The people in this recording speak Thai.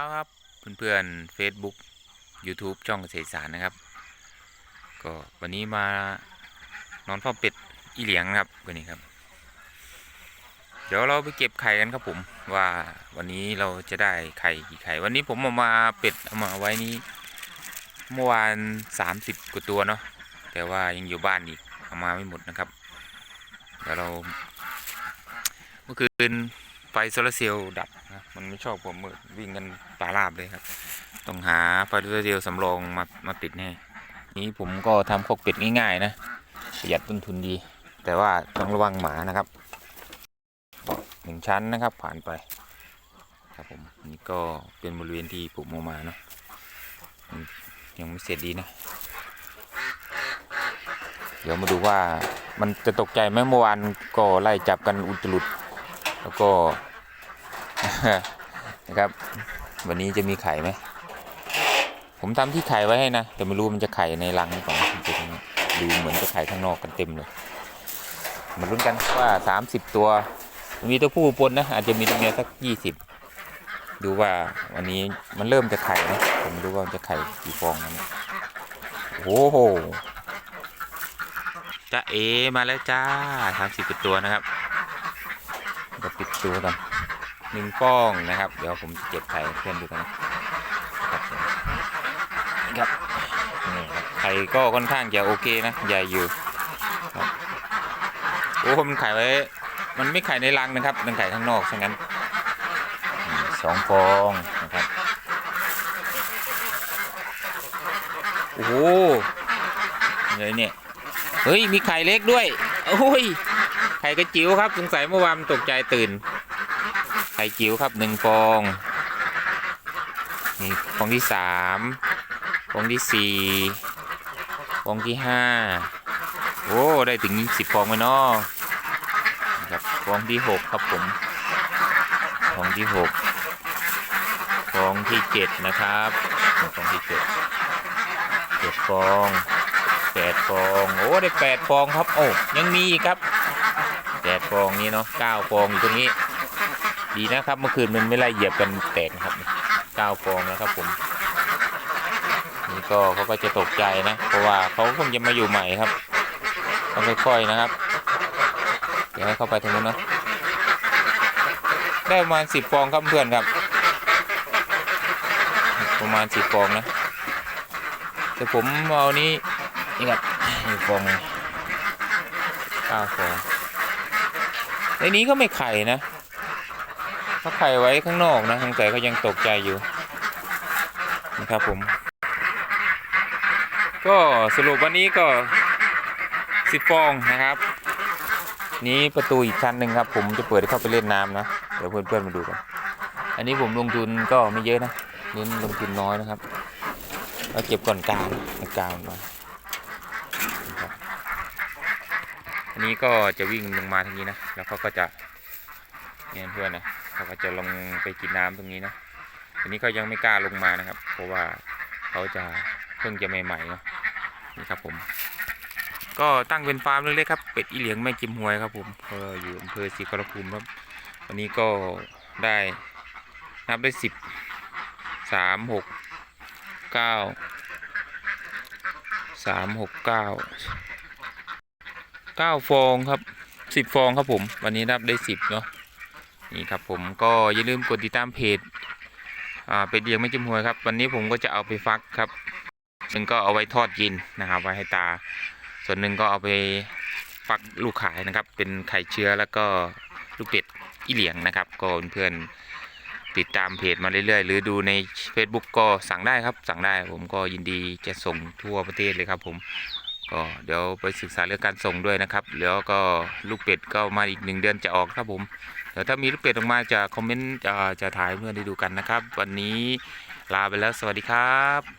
ครับเพื่อนๆ Facebook YouTube ช่องเกษตรสารนะครับ ก็วันนี้มานอนเฝ้าเป็ดอีเหลียงนะครับวันนี้ครับ เดี๋ยวเราไปเก็บไข่กันครับผมว่าวันนี้เราจะได้ไข่กี่ไข่ วันนี้ผมเอามาเป็ดเอามาไว้นี้เมื่อวาน 30กว่าตัวเนาะแต่ว่ายังอยู่บ้านอีกเอามาไม่หมดนะครับเดี๋ยวเราเมื่อคืน ไฟโซลาร์เซลล์ดับนะมันไม่ชอบผมมืดวิ่งกันตาลาบเลยครับ ต้องหาไฟโซลาร์เซลล์สำรองมามาติดแน่นี้ผมก็ทำคอกเป็ดง่ายๆนะประหยัดต้นทุนดี แต่ว่าต้องระวังหมานะครับหนึ่งชั้นนะครับผ่านไปครับผมนี่ก็เป็นบริเวณที่ผมเอามาเนาะยังไม่เสร็จดีนะ เดี๋ยวมาดูว่ามันจะตกใจไหมเมื่อวานก็ไล่จับกันอุตลุด แล้วก็นะครับวันนี้จะมีไข่ไหม ผมทำที่ไข่ไว้ให้นะ แต่ไม่รู้มันจะไข่ในรังหรือเปล่าดูเหมือนจะไข่ข้างนอกกันเต็มเลยมาลุ้นกันว่า 30 ตัว มีตัวผู้ปนนะ อาจจะมีตัวเมียสัก 20 ดูว่าวันนี้มันเริ่มจะไข่นะผมไม่รู้ว่ามันจะไข่กี่ฟองนะโอ้โหจ้าเอมาแล้วจ้า 30ตัวนะครับ ดี๋ยวปิดตัวกันหนึ่งฟองนะครับ เดี๋ยวผมเก็บไข่เพื่อนดูกันนะครับครับนี่ครับไข่ก็ค่อนข้างจะโอเคนะใหญ่อยู่ครับโอ้มันไข่ไว้มันไม่ไข่ในรังนะครับมันไข่ข้างนอกฉะนั้นสองฟองนะครับโอ้โหเลยเนี่ยเฮ้ยมีไข่เล็กด้วยโอ้ย ข่กระจิ๋วครับสงสัยเมื่อวานตกใจตื่น ไข่จิ๋วครับหนึ่งฟองนี่ฟองที่สามฟองที่สี่ฟองที่ห้าโอ้ได้ถึงสิบฟองไหมเนาะครับฟองที่หกครับผมฟองที่หกฟองที่เจ็ดนะครับฟองที่เจ็ดเจ็ดฟองแปดฟอง โอ้ ได้แปดฟองครับ โอ้ ยังมีอีกครับ ดฟองนี้เนาะเก้าฟองอยู่ตรงนี้ ดีนะครับเมื่อคืนมันไม่ไล่เหยียบกันแตกนะครับเก้าฟองนะครับผมนี่ก็เขาก็จะตกใจนะ เพราะว่าเขาคงจะมาอยู่ใหม่ครับต้องค่อยๆนะครับ เดี๋ยวให้เข้าไปทางนู้นเนาะได้ประมาณสิบฟองครับเพื่อนครับ ประมาณสิบฟองนะแต่ผมเอานี้นี่ครับฟองหนึ่งเก้าฟอง ในนี้ก็ไม่ไข่นะเขาไข่ไว้ข้างนอกนะสงสัยเขายังตกใจอยู่นะครับผม ก็สรุปวันนี้ก็สิบฟองนะครับ นี้ประตูอีกชั้นหนึ่งครับ ผมจะเปิดให้เข้าไปเล่นน้ำนะ เดี๋ยวเพื่อนๆมาดูกัน อันนี้ผมลงทุนก็ไม่เยอะนะเน้นลงทุนน้อยนะครับแล้วเก็บก่อนกลางกลางมานะครับ อันนี้ก็จะวิ่งลงมาทางนี้นะ แล้วเขาก็จะเนี่ยเพื่อนนะเขาก็จะลงไปกินน้ำตรงนี้นะอันนี้เขายังไม่กล้าลงมานะครับ เพราะว่าเขาจะเพิ่งจะใหม่ๆเนาะนี่ครับผม ก็ตั้งเป็นฟาร์มเล็กๆครับเป็ดอีเหลียงแม่กิมหวยครับผมก็อยู่อำเภอศรีขอรภูมิครับวันนี้ก็ได้นับได้สิบสามหกเก้าสามหกเก้า เก้าฟองครับสิบฟองครับผม วันนี้นับได้สิบเนาะนี่ครับผมก็อย่าลืมกดติดตามเพจอ่าเป็ดเลี้ยงไม่จิ้มหวยครับ วันนี้ผมก็จะเอาไปฟักครับหนึ่งก็เอาไว้ทอดกินนะครับไว้ให้ตา ส่วนหนึ่งก็เอาไปฟักลูกขายนะครับ เป็นไข่เชื้อแล้วก็ลูกเป็ดอีเหลียงนะครับ ก็เพื่อนติดตามเพจมาเรื่อยๆ หรือดูใน Facebook ก็สั่งได้ครับ สั่งได้ผมก็ยินดีจะส่งทั่วประเทศเลยครับผม ก็เดี๋ยวไปศึกษาเรื่องการส่งด้วยนะครับ แล้วก็ลูกเป็ดก็มาอีกหนึ่งเดือนจะออกครับผมเดี๋ยวถ้ามีลูกเป็ดออกมาจะคอมเมนต์จะจะถ่ายเพื่อนได้ดูกันนะครับ วันนี้ลาไปแล้วสวัสดีครับ